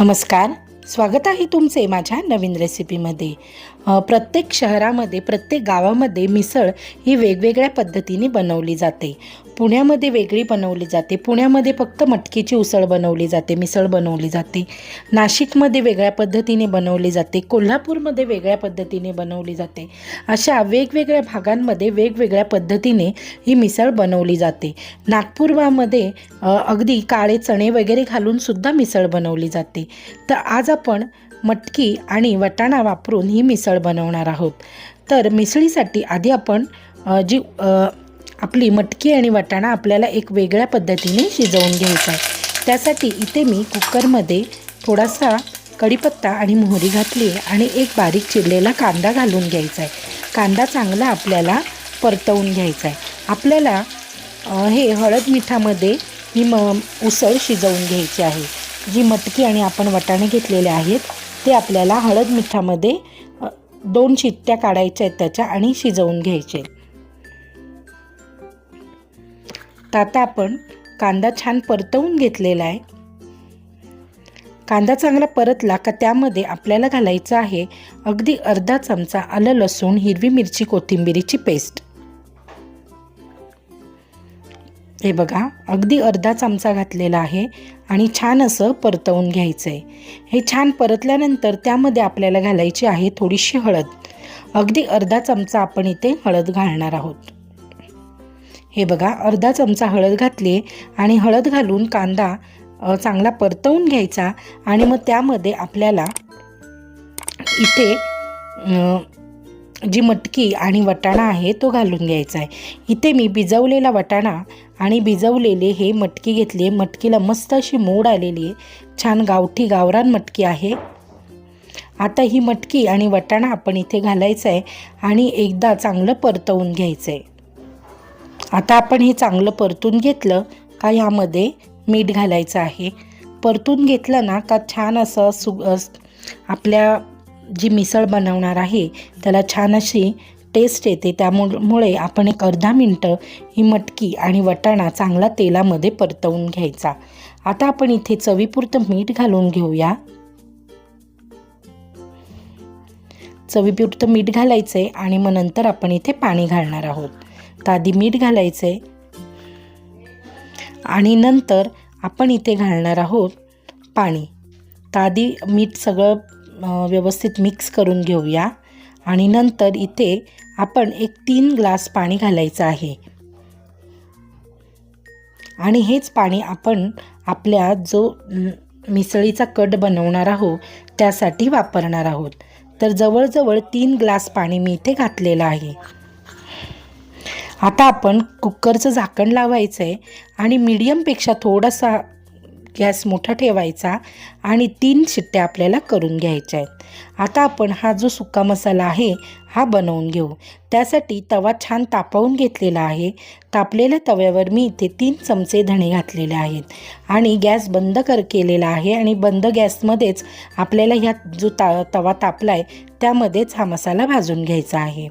नमस्कार. स्वागत आहे तुमचे माझ्या नवीन रेसिपीमध्ये. प्रत्येक शहरामध्ये प्रत्येक गावामध्ये मिसळ ही वेगवेगळ्या पद्धतीने बनवली जाते. पुण्यामध्ये वेगळी बनवली जाते. पुण्यामध्ये फक्त मटकीची उसळ बनवली जाते मिसळ बनवली जाते. नाशिकमध्ये वेगळ्या पद्धतीने बनवली जाते. कोल्हापूरमध्ये वेगळ्या पद्धतीने बनवली जाते. अशा वेगवेगळ्या भागांमध्ये वेगवेगळ्या पद्धतीने ही मिसळ बनवली जाते. नागपूरमध्ये अगदी काळे चणे वगैरे घालून सुद्धा मिसळ बनवली जाते. तर आज आपण मटकी आणि वटाणा वापरून ही मिसळ बनवणार आहोत. तर मिसळीसाठी आधी आपण जी आपली मटकी आणि वटाणा आपल्याला एक वेगळ्या पद्धतीने शिजवून घ्यायचा आहे. त्यासाठी इथे मी कुकरमध्ये थोडासा कढीपत्ता आणि मोहरी घातली आहे आणि एक बारीक चिरलेला कांदा घालून घ्यायचा आहे. कांदा चांगला आपल्याला परतवून घ्यायचा आहे. आपल्याला हे हळद मिठामध्ये ही म उसळ शिजवून घ्यायची आहे. जी मटकी आणि आपण वटाणे घेतलेले आहेत ते आपल्याला हळद मिठामध्ये दोन शिट्ट्या काढायच्या आहेत त्याच्या आणि शिजवून घ्यायचे तर आता आपण कांदा छान परतवून घेतलेला आहे. कांदा चांगला परतला का त्यामध्ये आपल्याला घालायचं आहे अगदी अर्धा चमचा आलं लसूण हिरवी मिरची कोथिंबिरीची पेस्ट. हे बघा अगदी अर्धा चमचा घातलेला आहे आणि छान असं परतवून घ्यायचं आहे हे छान परतल्यानंतर त्यामध्ये आपल्याला घालायची आहे थोडीशी हळद. अगदी अर्धा चमचा आपण इथे हळद घालणार आहोत. हे बघा अर्धा चमचा हळद घातली आणि हळद घालून कांदा चांगला परतवून घ्यायचा आणि मग त्यामध्ये आपल्याला इथे जी मटकी आणि वटाणा आहे तो घालून घ्यायचा आहे. इथे मी भिजवलेला वटाणा आणि भिजवलेले हे मटकी घेतली आहे. मटकीला मस्त अशी मोड आलेली आहे. छान गावठी गावरान मटकी आहे. आता ही मटकी आणि वटाणा आपण इथे घालायचं आहे आणि एकदा चांगलं परतवून घ्यायचं आहे. आता आपण हे चांगलं परतून घेतलं का ह्यामध्ये मीठ घालायचं आहे. परतून घेतलं ना का छान असं सु अस- आपल्या जी मिसळ बनवणार आहे त्याला छान अशी टेस्ट येते. त्यामुळे आपण एक अर्धा मिनटं ही मटकी आणि वटाणा चांगला तेलामध्ये परतवून घ्यायचा. आता आपण इथे चवीपुरतं मीठ घालून घेऊया. चवीपुरतं मीठ घालायचं आहे आणि मग नंतर आपण इथे पाणी घालणार आहोत. तर आधी मीठ घालायचं आहे आणि नंतर आपण इथे घालणार आहोत पाणी. तर आधी मीठ सगळं व्यवस्थित मिक्स करून घेऊया. आणि नंतर इथे आपण एक तीन ग्लास पाणी घालायचं आहे. आणि हेच पाणी आपण आपल्या जो मिसळीचा कट बनवणार आहोत त्यासाठी वापरणार आहोत. तर जवळजवळ तीन ग्लास पाणी मी इथे घातलेलं आहे. आता आपण कुकरचं झाकण लावायचं आहे आणि मीडियमपेक्षा थोडासा गॅस मोठा ठेवायचा आणि तीन शिट्ट्या आपल्याला करून घ्यायच्या आहेत. आता आपण हा जो सुका मसाला आहे हा बनवून घेऊ. त्यासाठी तवा छान तापवून घेतलेला आहे. तापलेल्या तव्यावर मी इथे तीन चमचे धणे घातलेले आहेत. आणि गॅस बंद कर केलेला आहे आणि बंद गॅसमध्येच आपल्याला ह्या जो ता तवा तापला आहे त्यामध्येच हा मसाला भाजून घ्यायचा आहे.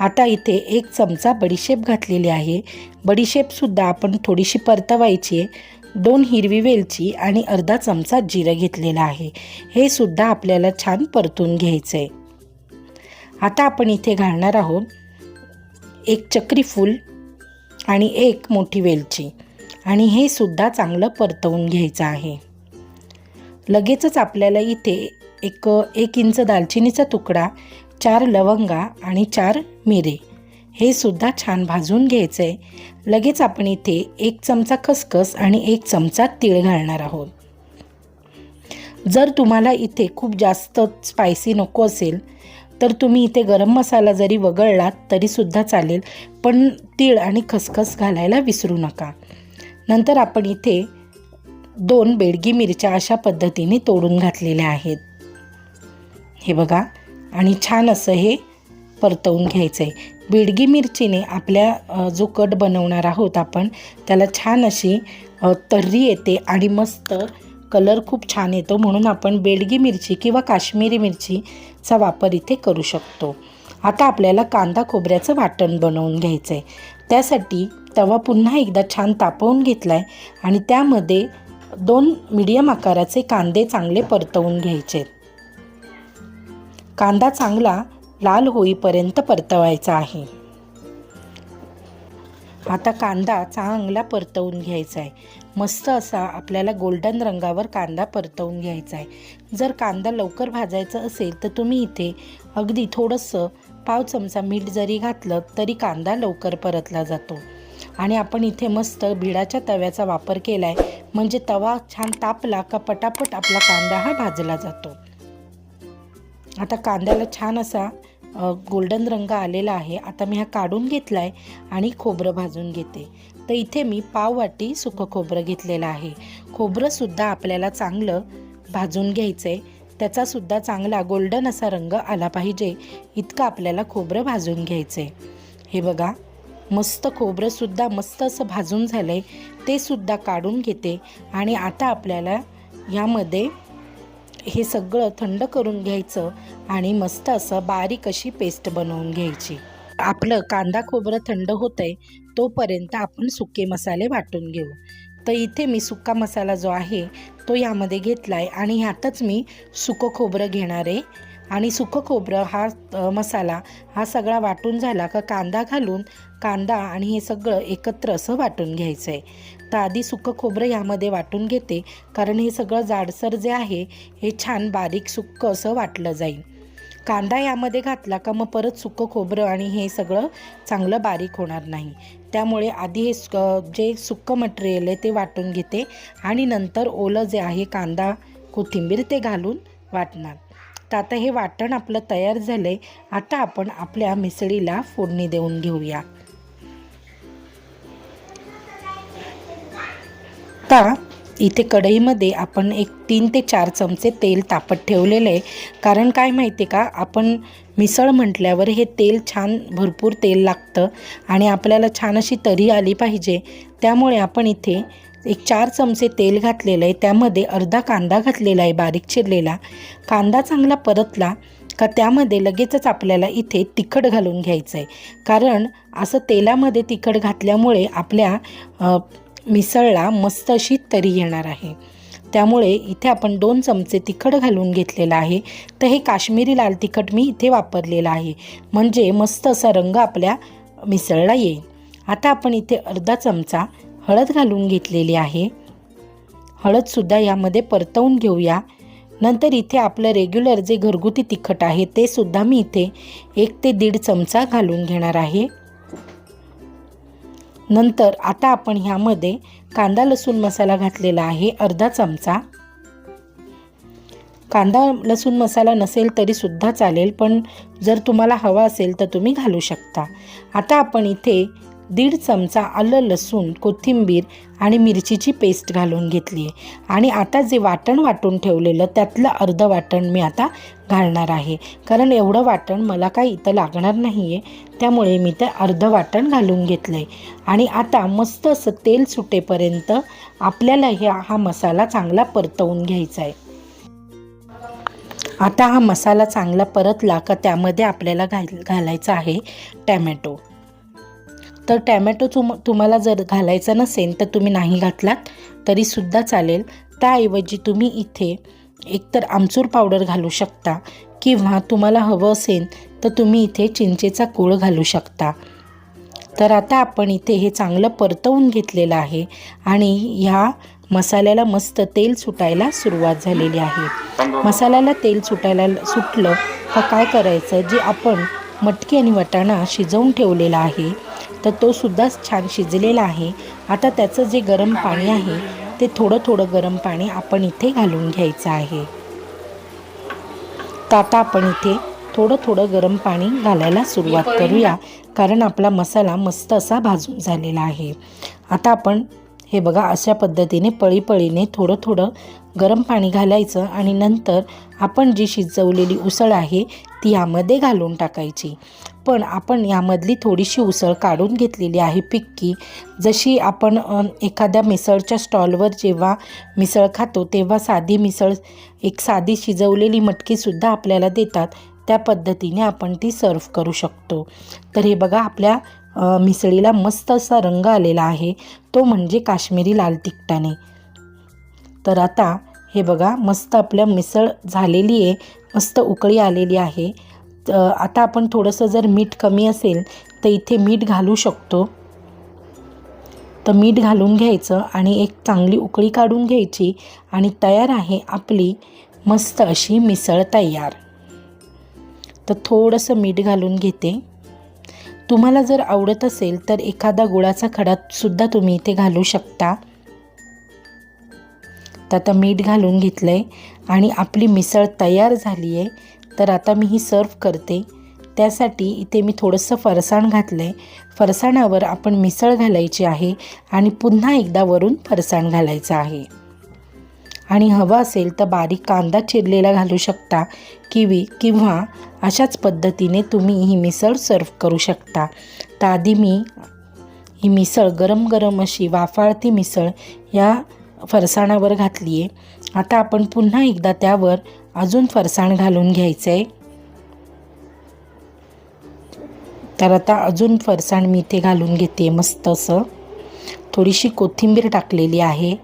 आता इथे एक चमचा बडीशेप घातलेली आहे. बडीशेपसुद्धा आपण थोडीशी परतवायची आहे. दोन हिरवी वेलची आणि अर्धा चमचा जिरं घेतलेलं आहे. हे सुद्धा आपल्याला छान परतून घ्यायचं आहे आता आपण इथे घालणार आहोत एक चक्री फूल आणि एक मोठी वेलची. आणि हे सुद्धा चांगलं परतवून घ्यायचं आहे. लगेचच आपल्याला इथे एक एक इंच दालचिनीचा तुकडा चार लवंगा आणि चार मिरे. हे सुद्धा छान भाजून घ्यायचं आहे लगेच आपण इथे एक चमचा खसखस आणि एक चमचा तीळ घालणार आहोत. जर तुम्हाला इथे खूप जास्त स्पायसी नको असेल तर तुम्ही इथे गरम मसाला जरी वगळलात तरीसुद्धा चालेल पण तीळ आणि खसखस घालायला विसरू नका. नंतर आपण इथे दोन बेडगी मिरच्या अशा पद्धतीने तोडून घातलेल्या आहेत. हे बघा आणि छान असं हे परतवून घ्यायचं आहे बेडगी मिरचीने आपल्या जो कट बनवणार आहोत आपण त्याला छान अशी तर्री येते आणि मस्त कलर खूप छान येतो म्हणून आपण बेडगी मिरची किंवा काश्मीरी मिरचीचा वापर इथे करू शकतो. आता आपल्याला कांदा खोबऱ्याचं वाटण बनवून घ्यायचं आहे त्यासाठी तवा पुन्हा एकदा छान तापवून घेतला आहे आणि त्यामध्ये दोन मीडियम आकाराचे कांदे चांगले परतवून घ्यायचे कांदा चांगला लाल होईपर्यंत परतवायचा आहे. आता कांदा चांगला परतवून घ्यायचा आहे. मस्त असा आपल्याला गोल्डन रंगावर कांदा परतवून घ्यायचा आहे. जर कांदा लवकर भाजायचा असेल तर तुम्ही इथे अगदी थोडंसं पाव चमचा मीठ जरी घातलं तरी कांदा लवकर परतला जातो. आणि आपण इथे मस्त भिडाच्या तव्याचा वापर केला आहे म्हणजे तवा छान तापला का पटापट आपला कांदा हा भाजला जातो. आता कांद्याला छान असा गोल्डन रंग आलेला आहे. आता मी हा काढून घेतला आहे आणि खोबरं भाजून घेते. तर इथे मी पाव वाटी सुकं खोबरं घेतलेलं आहे. खोबरंसुद्धा आपल्याला चांगलं भाजून घ्यायचं आहे त्याचासुद्धा चांगला गोल्डन असा रंग आला पाहिजे. इतकं आपल्याला खोबरं भाजून घ्यायचं आहे हे बघा मस्त खोबरंसुद्धा मस्त असं भाजून झालं आहे ते सुद्धा काढून घेते. आणि आता आपल्याला यामध्ये हे सगळं थंड करून घ्यायचं आणि मस्त असं बारीक अशी पेस्ट बनवून घ्यायची. आपलं कांदा खोबरं थंड होतं आहे तोपर्यंत आपण सुके मसाले वाटून घेऊ. तर इथे मी सुका मसाला जो आहे तो यामध्ये घेतला आहे आणि ह्यातच मी सुकं खोबरं घेणार आहे. आणि सुकं खोबरं हा मसाला हा सगळा वाटून झाला का कांदा घालून कांदा आणि हे सगळं एकत्र असं वाटून घ्यायचं आहे तर आधी सुकं खोबरं यामध्ये वाटून घेते कारण हे सगळं जाडसर जे आहे हे छान बारीक सुक्कं असं वाटलं जाईल. कांदा यामध्ये घातला का मग परत सुकं खोबरं आणि हे सगळं चांगलं बारीक होणार नाही. त्यामुळे आधी हे सुक जे सुक्कं मटेरियल आहे ते वाटून घेते आणि नंतर ओलं जे आहे कांदा कोथिंबीर ते घालून वाटणार. तर आता हे वाटण आपलं तयार झालं आहे आता आपण आपल्या मिसळीला फोडणी देऊन घेऊया. आता इथे कढईमध्ये आपण एक तीन ते चार चमचे तेल तापत ठेवलेलं आहे. कारण काय माहिती आहे का? आपण मिसळ म्हटल्यावर हे तेल छान भरपूर तेल लागतं आणि आपल्याला छान अशी तरी आली पाहिजे. त्यामुळे आपण इथे एक चार चमचे तेल घातलेलं आहे. त्यामध्ये अर्धा कांदा घातलेला आहे बारीक चिरलेला. कांदा चांगला परतला का त्यामध्ये लगेचच आपल्याला इथे तिखट घालून घ्यायचं आहे. कारण असं तेलामध्ये तिखट घातल्यामुळे आपल्या मिसळला मस्त अशी तरी येणार आहे. त्यामुळे इथे आपण दोन चमचे तिखट घालून घेतलेलं आहे. तर हे काश्मीरी लाल तिखट मी इथे वापरलेलं आहे. म्हणजे मस्त असा रंग आपल्या मिसळला येईल. आता आपण इथे अर्धा चमचा हळद घालून घेतलेली आहे. हळदसुद्धा यामध्ये परतवून घेऊया. नंतर इथे आपलं रेग्युलर जे घरगुती तिखट आहे ते सुद्धा मी इथे एक ते दीड चमचा घालून घेणार आहे. नंतर आता आपण ह्यामध्ये कांदा लसूण मसाला घातलेला आहे अर्धा चमचा. कांदा लसूण मसाला नसेल तरी सुद्धा चालेल पण जर तुम्हाला हवा असेल तर तुम्ही घालू शकता. आता आपण इथे दीड चमचा आलं लसूण कोथिंबीर आणि मिरचीची पेस्ट घालून घेतली आहे. आणि आता जे वाटण वाटून ठेवलेलं त्यातलं अर्धं वाटण मी आता घालणार आहे. कारण एवढं वाटण मला काही इथं लागणार नाही आहे त्यामुळे मी ते अर्धं वाटण घालून घेतलं आहे आणि आता मस्त असं तेल सुटेपर्यंत आपल्याला ह्या हा मसाला चांगला परतवून घ्यायचा आहे. आता हा मसाला चांगला परतला का त्यामध्ये आपल्याला घाल घालायचा आहे टॅमॅटो. तर टॅमॅटो तुम तुम्हाला जर घालायचा नसेल तर तुम्ही नाही घातलात तरीसुद्धा चालेल. त्याऐवजी तुम्ही इथे एकतर आमचूर पावडर घालू शकता किंवा तुम्हाला हवं असेल तर तुम्ही इथे चिंचेचा कूळ घालू शकता. तर आता आपण इथे हे चांगलं परतवून घेतलेलं आहे आणि ह्या मसाल्याला मस्त तेल सुटायला सुरुवात झालेली आहे. मसाल्याला तेल सुटायला सुटलं तर काय करायचं? जे आपण मटकी आणि वटाणा शिजवून ठेवलेला आहे. तर तो सुद्धा छान शिजलेला आहे. आता त्याचं जे गरम पाणी आहे ते थोडं थोडं गरम पाणी आपण इथे घालून घ्यायचं आहे. तर आता आपण इथे थोडं थोडं गरम पाणी घालायला सुरुवात करूया. कारण आपला मसाला मस्त असा भाजून झालेला आहे. आता आपण हे बघा अशा पद्धतीने पळीपळीने थोडं थोडं गरम पाणी घालायचं आणि नंतर आपण जी शिजवलेली उसळ आहे ती यामध्ये घालून टाकायची. पण आपण यामधली थोडीशी उसळ काढून घेतलेली आहे पिक्की. जशी आपण एखाद्या मिसळच्या स्टॉलवर जेव्हा मिसळ खातो तेव्हा साधी मिसळ एक साधी शिजवलेली मटकीसुद्धा आपल्याला देतात. त्या पद्धतीने आपण ती सर्व करू शकतो. तर हे बघा आपल्या मिसळीला मस्त असा रंग आलेला आहे. तो म्हणजे काश्मीरी लाल तिखटाने. तर आता हे बघा मस्त आपल्या मिसळ झालेली आहे मस्त उकळी आलेली आहे. आता आपण थोडंसं जर मीठ कमी असेल तर इथे मीठ घालू शकतो. तर मीठ घालून घ्यायचं आणि एक चांगली उकळी काढून घ्यायची आणि तयार आहे आपली मस्त अशी मिसळ तयार. तर थोडंसं मीठ घालून घेते. तुम्हाला जर आवडत असेल तर एखादा गुळाचा खडासुद्धा तुम्ही इथे घालू शकता. तर आता मीठ घालून घेतलं आहे आणि आपली मिसळ तयार झाली आहे तर आता मी ही सर्व करते. त्यासाठी इथे मी थोडंसं फरसाण घातलं आहे फरसाणावर आपण मिसळ घालायची आहे आणि पुन्हा एकदा वरून फरसाण घालायचं आहे. आणि हवं असेल तर बारीक कांदा चिरलेला घालू शकता किवी किंवा अशाच पद्धतीने तुम्ही ही मिसळ सर्व करू शकता. तर आधी मी ही मिसळ गरम गरम अशी वाफाळती मिसळ या फरसाणावर घातली आहे आता आपण पुन्हा एकदा त्यावर अजून फरसाण घालून घ्यायचं आहे तर आता अजून फरसाण मी इथे घालून घेते मस्त असं थोडीशी कोथिंबीर टाकलेली आहे.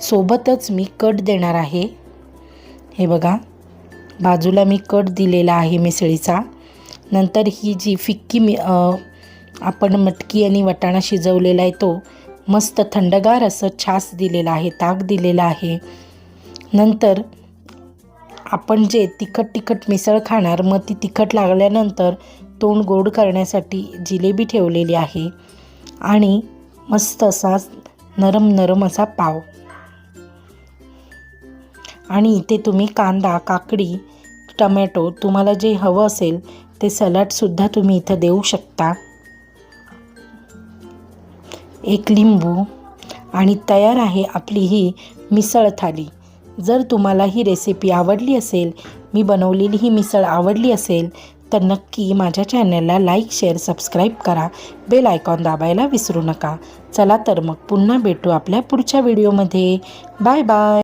सोबतच मी कट देणार आहे. हे बघा बाजूला मी कट दिलेला आहे मिसळीचा. नंतर ही जी फिक्की मी आपण मटकी आणि वटाणा शिजवलेला आहे तो मस्त थंडगार असं छास दिलेलं आहे ताक दिलेलं आहे. नंतर आपण जे तिखट तिखट मिसळ खाणार मग ती तिखट लागल्यानंतर तोंड गोड करण्यासाठी जिलेबी ठेवलेली आहे. आणि मस्त असा नरम नरम असा पाव. आणि इथे तुम्ही कांदा काकडी टमॅटो तुम्हाला जे हवं असेल ते सलाडसुद्धा तुम्ही इथं देऊ शकता. एक लिंबू आणि तयार आहे आपली ही मिसळ थाली. जर तुम्हाला ही रेसिपी आवडली असेल मी बनवलेली ही मिसळ आवडली असेल तर नक्की माझ्या चॅनलला लाईक शेअर सबस्क्राईब करा. बेल आयकॉन दाबायला विसरू नका. चला तर मग पुन्हा भेटू आपल्या पुढच्या व्हिडिओमध्ये बाय बाय